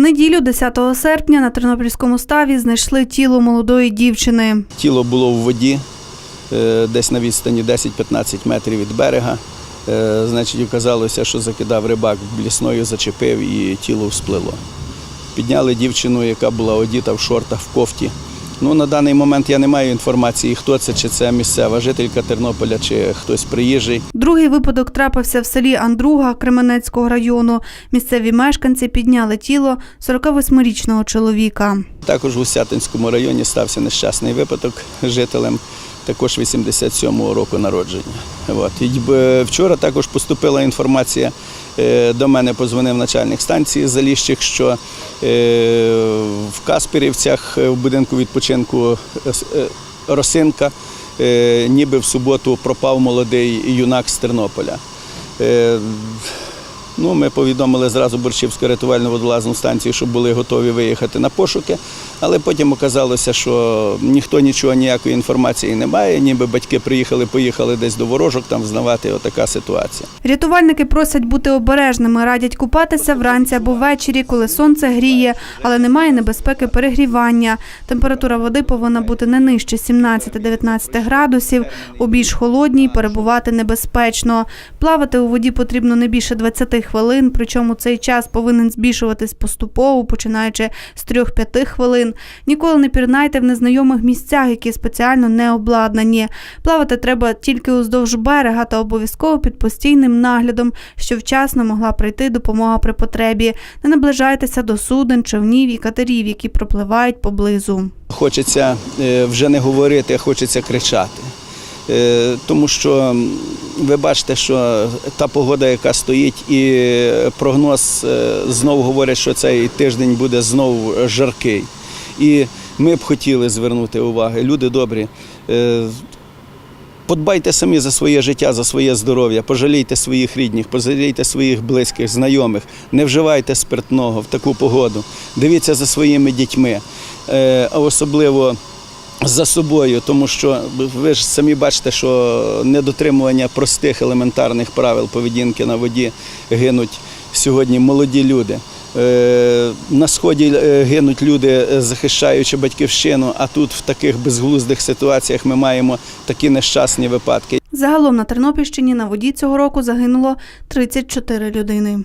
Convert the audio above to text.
неділю, 10 серпня, на Тернопільському ставі знайшли тіло молодої дівчини. Тіло було в воді, е, десь на відстані 10-15 метрів від берега. Е, Значить, оказалося, що закидав рибак блісною, зачепив і тіло всплило. Підняли дівчину, яка була одіта в шортах, в кофті. Ну, на даний момент я не маю інформації, хто це, чи це місцева жителька Тернополя, чи хтось приїжджий. Другий випадок трапився в селі Андруга Кременецького району. Місцеві мешканці підняли тіло 48-річного чоловіка. Також в Усятинському районі стався нещасний випадок жителем, також 87-го року народження. От. І вчора також поступила інформація. е, До мене позвонив начальник станції Заліщик, що е, в Каспірівцях е, в будинку відпочинку е, е, Росинка, ніби в суботу пропав молодий юнак з Тернополя. Ну, ми повідомили зразу Борщівську рятувальну водолазну станцію, щоб були готові виїхати на пошуки, але потім оказалося, що ніхто нічого, ніякої інформації не має, ніби батьки приїхали, поїхали десь до ворожок, там взнавати отака ситуація. Рятувальники просять бути обережними, радять купатися вранці або ввечері, коли сонце гріє, але немає небезпеки перегрівання. Температура води повинна бути не нижче 17-19 градусів. У більш холодній перебувати небезпечно. Плавати у воді потрібно не більше 20 хвилин, причому цей час повинен збільшуватись поступово, починаючи з 3-5 хвилин. Ніколи не пірнайте в незнайомих місцях, які спеціально не обладнані. Плавати треба тільки уздовж берега та обов'язково під постійним наглядом, щоб вчасно могла прийти допомога при потребі. Не наближайтеся до суден, човнів і катерів, які пропливають поблизу. Хочеться е, вже не говорити, а хочеться кричати. Е, Тому що ви бачите, що та погода, яка стоїть, і прогноз е, знову говорять, що цей тиждень буде знову жаркий. І ми б хотіли звернути увагу. Люди добрі. е, Подбайте самі за своє життя, за своє здоров'я, пожалійте своїх рідних, пожалійте своїх близьких, знайомих, не вживайте спиртного в таку погоду. Дивіться за своїми дітьми, а особливо за собою, тому що ви ж самі бачите, що недотримування простих елементарних правил поведінки на воді гинуть сьогодні молоді люди. Е, На сході е, гинуть люди, е, захищаючи батьківщину, а тут в таких безглуздих ситуаціях ми маємо такі нещасні випадки. Загалом на Тернопільщині на воді цього року загинуло 34 людини.